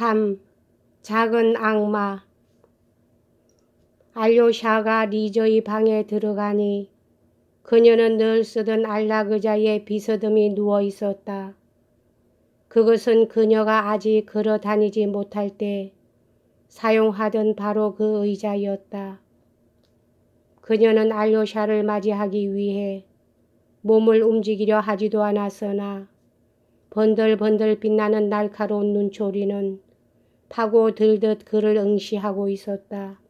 3. 작은 악마 알료샤가 리저의 방에 들어가니 그녀는 늘 쓰던 안락의자에 비스듬히 누워 있었다. 그것은 그녀가 아직 걸어 다니지 못할 때 사용하던 바로 그 의자였다. 그녀는 알료샤를 맞이하기 위해 몸을 움직이려 하지도 않았으나 번들번들 빛나는 날카로운 눈초리는 파고 들듯 그를 응시하고 있었다.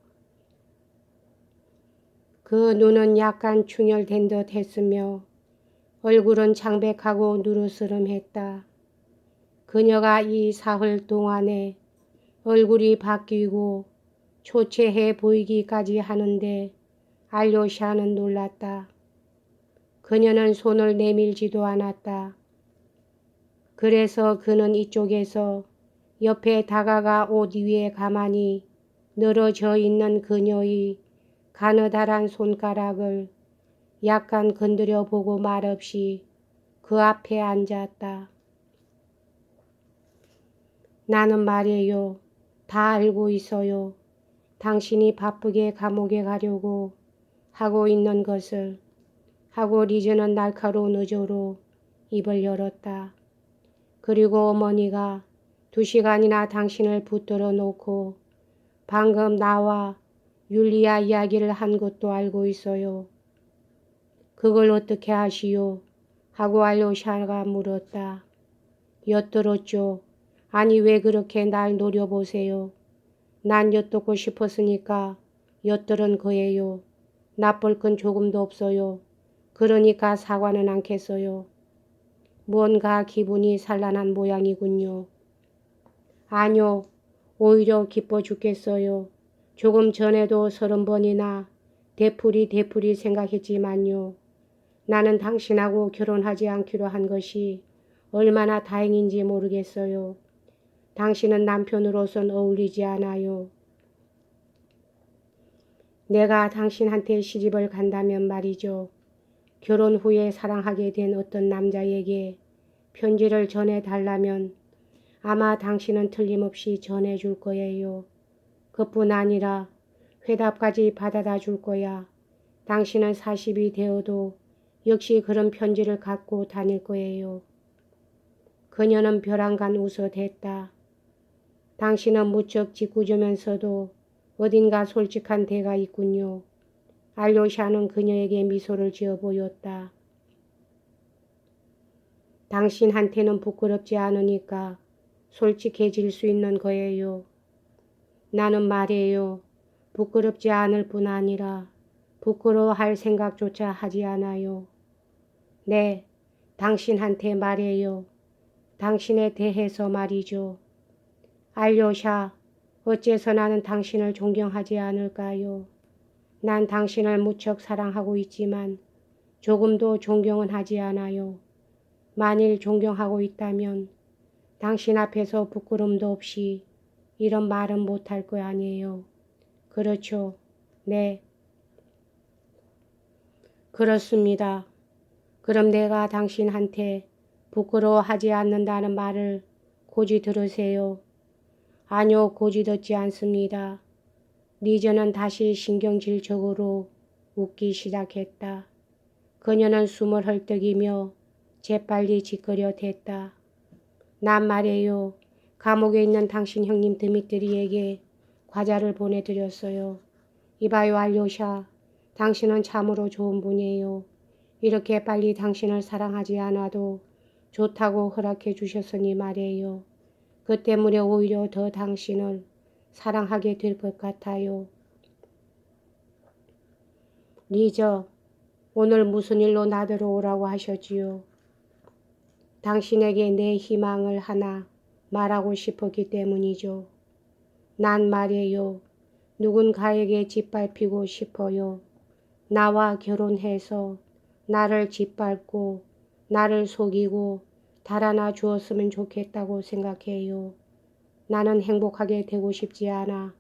그 눈은 약간 충혈된 듯 했으며 얼굴은 창백하고 누르스름했다. 그녀가 이 사흘 동안에 얼굴이 바뀌고 초췌해 보이기까지 하는데 알료샤는 놀랐다. 그녀는 손을 내밀지도 않았다. 그래서 그는 이쪽에서 옆에 다가가 옷 위에 가만히 늘어져 있는 그녀의 가느다란 손가락을 약간 건드려 보고 말없이 그 앞에 앉았다. 나는 말이에요. 다 알고 있어요. 당신이 바쁘게 감옥에 가려고 하고 있는 것을 하고 리즈는 날카로운 의조로 입을 열었다. 그리고 어머니가 두 시간이나 당신을 붙들어 놓고 방금 나와 율리아 이야기를 한 것도 알고 있어요. 그걸 어떻게 아시오? 하고 알로샤가 물었다. 엿들었죠. 아니 왜 그렇게 날 노려보세요. 난 엿듣고 싶었으니까 엿들은 거예요. 나쁠 건 조금도 없어요. 그러니까 사과는 않겠어요. 뭔가 기분이 산란한 모양이군요. 아니요. 오히려 기뻐 죽겠어요. 조금 전에도 서른 번이나 되풀이 되풀이 생각했지만요. 나는 당신하고 결혼하지 않기로 한 것이 얼마나 다행인지 모르겠어요. 당신은 남편으로선 어울리지 않아요. 내가 당신한테 시집을 간다면 말이죠. 결혼 후에 사랑하게 된 어떤 남자에게 편지를 전해달라면 아마 당신은 틀림없이 전해줄 거예요. 그뿐 아니라 회답까지 받아다 줄 거야. 당신은 40이 되어도 역시 그런 편지를 갖고 다닐 거예요. 그녀는 벼랑간 웃어댔다. 당신은 무척 짓궂으면서도 어딘가 솔직한 데가 있군요. 알료샤는 그녀에게 미소를 지어 보였다. 당신한테는 부끄럽지 않으니까 솔직해질 수 있는 거예요. 나는 말이에요. 부끄럽지 않을 뿐 아니라 부끄러워할 생각조차 하지 않아요. 네, 당신한테 말이에요. 당신에 대해서 말이죠. 알료샤, 어째서 나는 당신을 존경하지 않을까요? 난 당신을 무척 사랑하고 있지만 조금도 존경은 하지 않아요. 만일 존경하고 있다면 당신 앞에서 부끄럼도 없이 이런 말은 못할 거 아니에요. 그렇죠. 네. 그렇습니다. 그럼 내가 당신한테 부끄러워하지 않는다는 말을 고지 들으세요. 아니요, 고지 듣지 않습니다. 리저는 다시 신경질적으로 웃기 시작했다. 그녀는 숨을 헐떡이며 재빨리 짓거려 댔다. 난 말이에요. 감옥에 있는 당신 형님 드미트리에게 과자를 보내드렸어요. 이봐요 알료샤. 당신은 참으로 좋은 분이에요. 이렇게 빨리 당신을 사랑하지 않아도 좋다고 허락해 주셨으니 말이에요. 그 때문에 오히려 더 당신을 사랑하게 될 것 같아요. 리저, 오늘 무슨 일로 나더러 오라고 하셨지요? 당신에게 내 희망을 하나 말하고 싶었기 때문이죠. 난 말이에요. 누군가에게 짓밟히고 싶어요. 나와 결혼해서 나를 짓밟고 나를 속이고 달아나 주었으면 좋겠다고 생각해요. 나는 행복하게 되고 싶지 않아.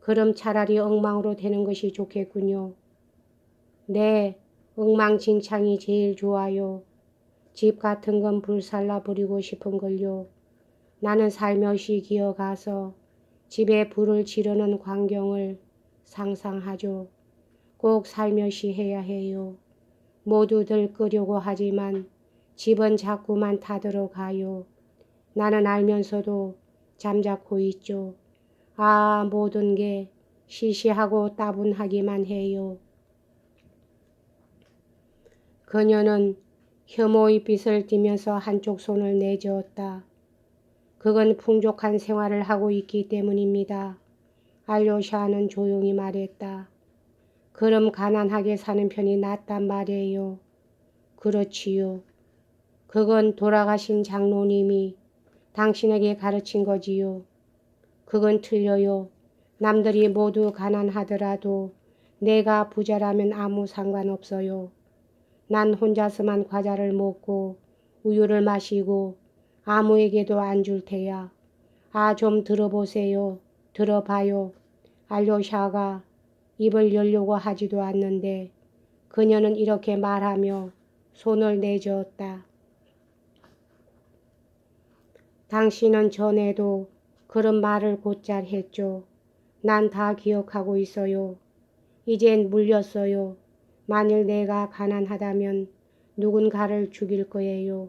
그럼 차라리 엉망으로 되는 것이 좋겠군요. 네, 엉망진창이 제일 좋아요. 집 같은 건 불살라 버리고 싶은 걸요. 나는 살며시 기어가서 집에 불을 지르는 광경을 상상하죠. 꼭 살며시 해야 해요. 모두들 끄려고 하지만 집은 자꾸만 타들어가요. 나는 알면서도 잠자코 있죠. 아, 모든 게 시시하고 따분하기만 해요. 그녀는 혐오의 빛을 띠면서 한쪽 손을 내저었다. 그건 풍족한 생활을 하고 있기 때문입니다. 알료샤는 조용히 말했다. 그럼 가난하게 사는 편이 낫단 말이에요. 그렇지요. 그건 돌아가신 장로님이 당신에게 가르친 거지요. 그건 틀려요. 남들이 모두 가난하더라도 내가 부자라면 아무 상관없어요. 난 혼자서만 과자를 먹고 우유를 마시고 아무에게도 안 줄 테야. 아, 좀 들어보세요. 들어봐요. 알료샤가 입을 열려고 하지도 않는데 그녀는 이렇게 말하며 손을 내저었다. 당신은 전에도 그런 말을 곧잘 했죠. 난 다 기억하고 있어요. 이젠 물렸어요. 만일 내가 가난하다면 누군가를 죽일 거예요.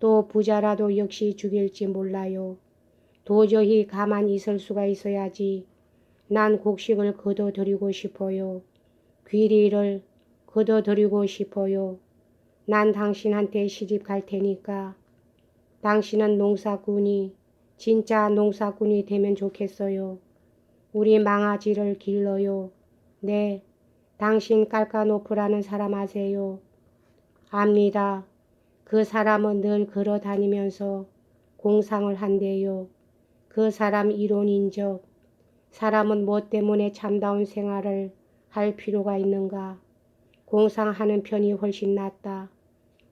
또 부자라도 역시 죽일지 몰라요. 도저히 가만히 있을 수가 있어야지. 난 곡식을 걷어들이고 싶어요. 귀리를 걷어들이고 싶어요. 난 당신한테 시집 갈 테니까. 당신은 농사꾼이 진짜 농사꾼이 되면 좋겠어요. 우리 망아지를 길러요. 네, 당신 깔까노프라는 사람 아세요? 압니다. 그 사람은 늘 걸어 다니면서 공상을 한대요. 그 사람 이론인적. 사람은 뭐 때문에 참다운 생활을 할 필요가 있는가? 공상하는 편이 훨씬 낫다.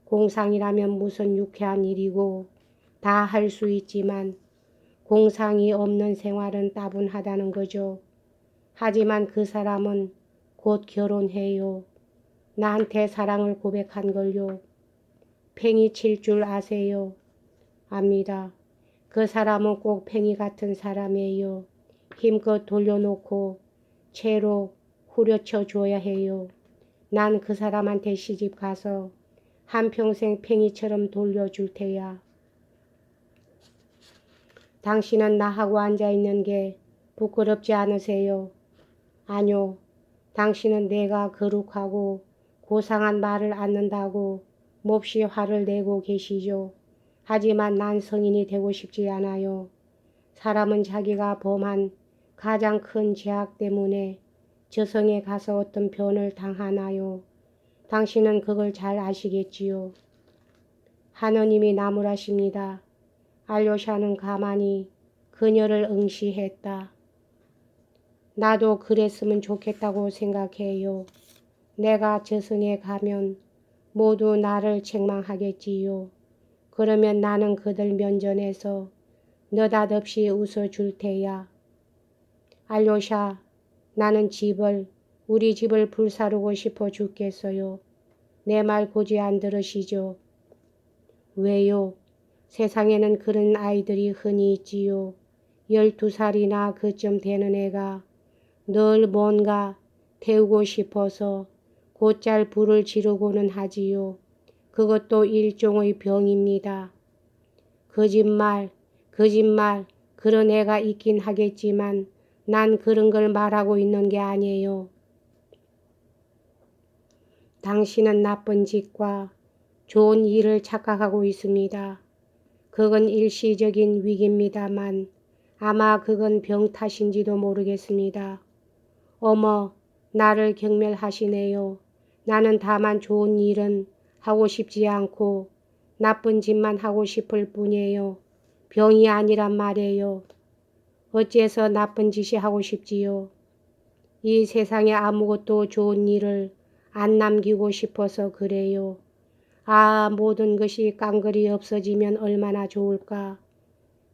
공상이라면 무슨 유쾌한 일이고 다 할 수 있지만 공상이 없는 생활은 따분하다는 거죠. 하지만 그 사람은 곧 결혼해요. 나한테 사랑을 고백한 걸요. 팽이 칠 줄 아세요? 압니다. 그 사람은 꼭 팽이 같은 사람이에요. 힘껏 돌려놓고 채로 후려쳐 줘야 해요. 난 그 사람한테 시집 가서 한평생 팽이처럼 돌려줄 테야. 당신은 나하고 앉아 있는 게 부끄럽지 않으세요? 아뇨. 당신은 내가 거룩하고 고상한 말을 않는다고 몹시 화를 내고 계시죠. 하지만 난 성인이 되고 싶지 않아요. 사람은 자기가 범한 가장 큰 죄악 때문에 저성에 가서 어떤 변을 당하나요? 당신은 그걸 잘 아시겠지요. 하느님이 나무라십니다. 알료샤는 가만히 그녀를 응시했다. 나도 그랬으면 좋겠다고 생각해요. 내가 저승에 가면 모두 나를 책망하겠지요. 그러면 나는 그들 면전에서 느닷없이 웃어줄 테야. 알료샤, 나는 집을, 우리 집을 불사르고 싶어 죽겠어요. 내 말 고지 안 들으시죠? 왜요? 세상에는 그런 아이들이 흔히 있지요. 열두 살이나 그쯤 되는 애가 늘 뭔가 태우고 싶어서 곧잘 불을 지르고는 하지요. 그것도 일종의 병입니다. 거짓말, 거짓말, 그런 애가 있긴 하겠지만 난 그런 걸 말하고 있는 게 아니에요. 당신은 나쁜 짓과 좋은 일을 착각하고 있습니다. 그건 일시적인 위기입니다만 아마 그건 병 탓인지도 모르겠습니다. 어머, 나를 경멸하시네요. 나는 다만 좋은 일은 하고 싶지 않고 나쁜 짓만 하고 싶을 뿐이에요. 병이 아니란 말이에요. 어째서 나쁜 짓이 하고 싶지요? 이 세상에 아무것도 좋은 일을 안 남기고 싶어서 그래요. 아, 모든 것이 깡그리 없어지면 얼마나 좋을까.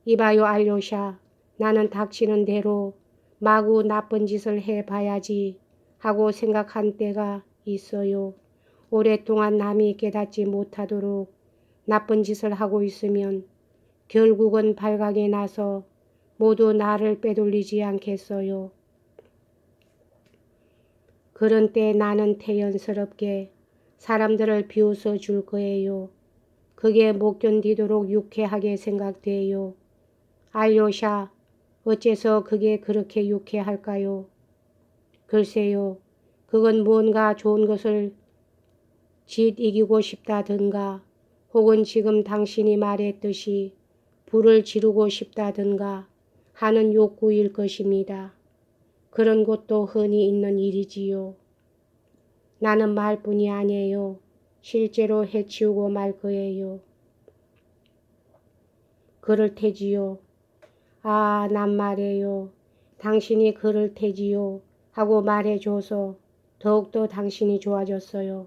이봐요, 알료샤. 나는 닥치는 대로 마구 나쁜 짓을 해봐야지 하고 생각한 때가 있어요. 오랫동안 남이 깨닫지 못하도록 나쁜 짓을 하고 있으면 결국은 발각이 나서 모두 나를 빼돌리지 않겠어요. 그런 때 나는 태연스럽게 사람들을 비웃어 줄 거예요. 그게 못 견디도록 유쾌하게 생각돼요. 알요샤, 어째서 그게 그렇게 유쾌할까요? 글쎄요, 그건 뭔가 좋은 것을 짓 이기고 싶다든가, 혹은 지금 당신이 말했듯이 불을 지르고 싶다든가 하는 욕구일 것입니다. 그런 것도 흔히 있는 일이지요. 나는 말뿐이 아니에요. 실제로 해치우고 말 거예요. 그럴 테지요. 아, 난 말해요. 당신이 그럴 테지요. 하고 말해줘서 더욱더 당신이 좋아졌어요.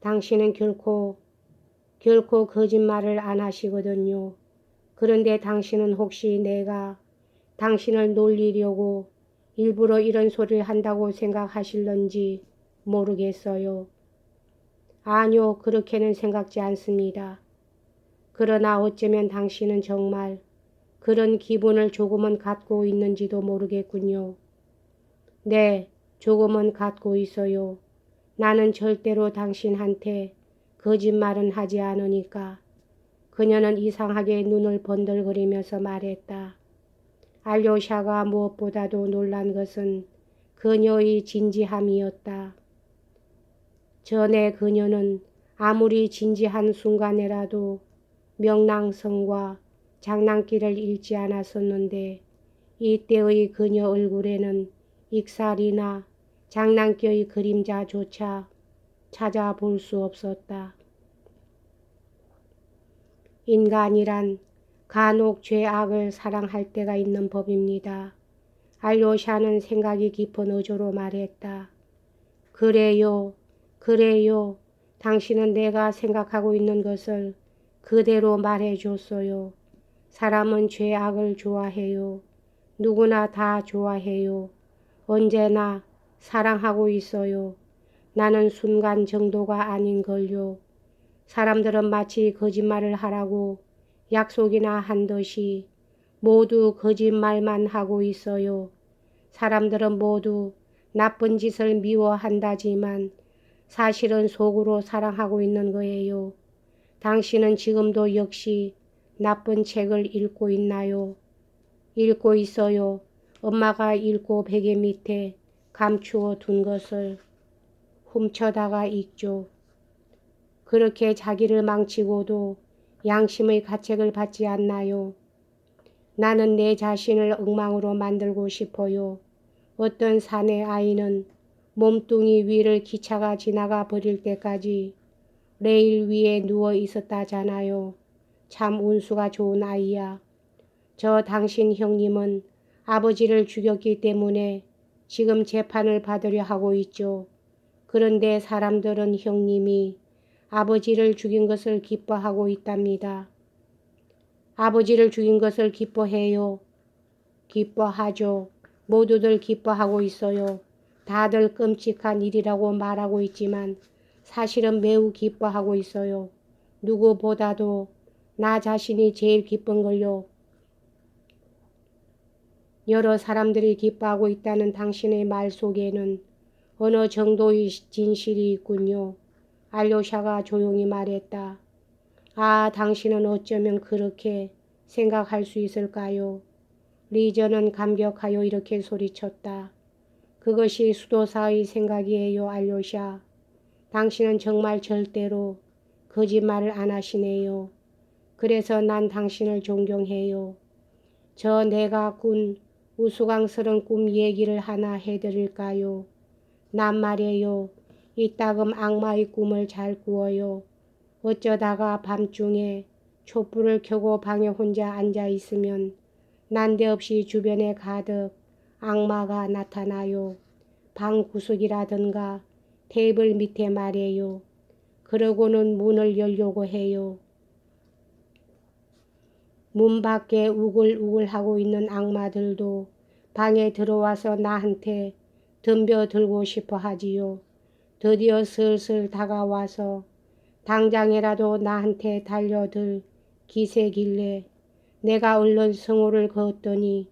당신은 결코, 결코 거짓말을 안 하시거든요. 그런데 당신은 혹시 내가 당신을 놀리려고 일부러 이런 소리를 한다고 생각하실런지 모르겠어요. 아니요, 그렇게는 생각지 않습니다. 그러나 어쩌면 당신은 정말 그런 기분을 조금은 갖고 있는지도 모르겠군요. 네, 조금은 갖고 있어요. 나는 절대로 당신한테 거짓말은 하지 않으니까. 그녀는 이상하게 눈을 번들거리면서 말했다. 알료샤가 무엇보다도 놀란 것은 그녀의 진지함이었다. 전에 그녀는 아무리 진지한 순간에라도 명랑성과 장난기를 잃지 않았었는데 이때의 그녀 얼굴에는 익살이나 장난기의 그림자조차 찾아볼 수 없었다. 인간이란 간혹 죄악을 사랑할 때가 있는 법입니다. 알료샤는 생각이 깊은 어조로 말했다. 그래요, 그래요. 당신은 내가 생각하고 있는 것을 그대로 말해줬어요. 사람은 죄악을 좋아해요. 누구나 다 좋아해요. 언제나 사랑하고 있어요. 나는 순간 정도가 아닌걸요. 사람들은 마치 거짓말을 하라고 약속이나 한 듯이 모두 거짓말만 하고 있어요. 사람들은 모두 나쁜 짓을 미워한다지만 사실은 속으로 사랑하고 있는 거예요. 당신은 지금도 역시 나쁜 책을 읽고 있나요? 읽고 있어요. 엄마가 읽고 베개 밑에 감추어 둔 것을 훔쳐다가 읽죠. 그렇게 자기를 망치고도 양심의 가책을 받지 않나요? 나는 내 자신을 엉망으로 만들고 싶어요. 어떤 사내 아이는 몸뚱이 위를 기차가 지나가 버릴 때까지 레일 위에 누워 있었다잖아요. 참 운수가 좋은 아이야. 저 당신 형님은 아버지를 죽였기 때문에 지금 재판을 받으려 하고 있죠. 그런데 사람들은 형님이 아버지를 죽인 것을 기뻐하고 있답니다. 아버지를 죽인 것을 기뻐해요. 기뻐하죠. 모두들 기뻐하고 있어요. 다들 끔찍한 일이라고 말하고 있지만 사실은 매우 기뻐하고 있어요. 누구보다도 나 자신이 제일 기쁜 걸요. 여러 사람들이 기뻐하고 있다는 당신의 말 속에는 어느 정도의 진실이 있군요. 알료샤가 조용히 말했다. 아, 당신은 어쩌면 그렇게 생각할 수 있을까요? 리저는 감격하여 이렇게 소리쳤다. 그것이 수도사의 생각이에요, 알료샤. 당신은 정말 절대로 거짓말을 안 하시네요. 그래서 난 당신을 존경해요. 저 내가 꾼 우스꽝스런 꿈 얘기를 하나 해드릴까요? 난 말이에요. 이따금 악마의 꿈을 잘 꾸어요. 어쩌다가 밤중에 촛불을 켜고 방에 혼자 앉아 있으면 난데없이 주변에 가득 악마가 나타나요. 방 구석이라든가 테이블 밑에 말이에요. 그러고는 문을 열려고 해요. 문 밖에 우글우글하고 있는 악마들도 방에 들어와서 나한테 덤벼들고 싶어 하지요. 드디어 슬슬 다가와서 당장이라도 나한테 달려들 기세길래 내가 얼른 성호를 그었더니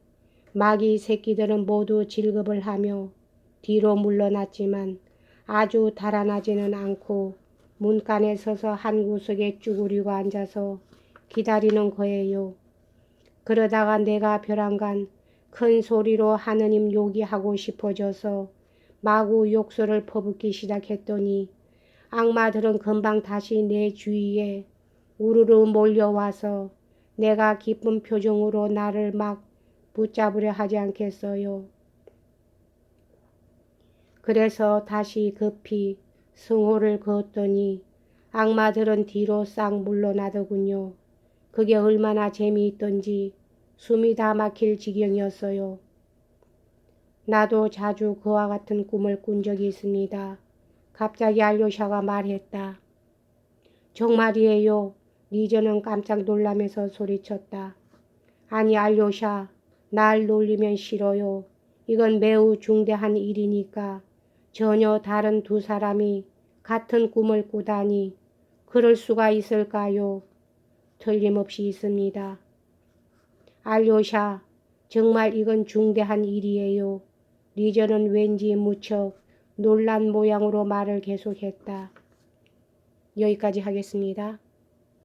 마귀 새끼들은 모두 질급을 하며 뒤로 물러났지만 아주 달아나지는 않고 문간에 서서 한 구석에 쭈그리고 앉아서 기다리는 거예요. 그러다가 내가 벼랑간 큰 소리로 하느님 요기하고 싶어져서 마구 욕설을 퍼붓기 시작했더니 악마들은 금방 다시 내 주위에 우르르 몰려와서 내가 기쁜 표정으로 나를 막 붙잡으려 하지 않겠어요. 그래서 다시 급히 승호를 그었더니 악마들은 뒤로 싹 물러나더군요. 그게 얼마나 재미있던지 숨이 다 막힐 지경이었어요. 나도 자주 그와 같은 꿈을 꾼 적이 있습니다. 갑자기 알료샤가 말했다. 정말이에요. 리저는 깜짝 놀라면서 소리쳤다. 아니 알료샤, 날 놀리면 싫어요. 이건 매우 중대한 일이니까 전혀 다른 두 사람이 같은 꿈을 꾸다니 그럴 수가 있을까요? 틀림없이 있습니다. 알료샤, 정말 이건 중대한 일이에요. 리저는 왠지 무척 놀란 모양으로 말을 계속했다. 여기까지 하겠습니다.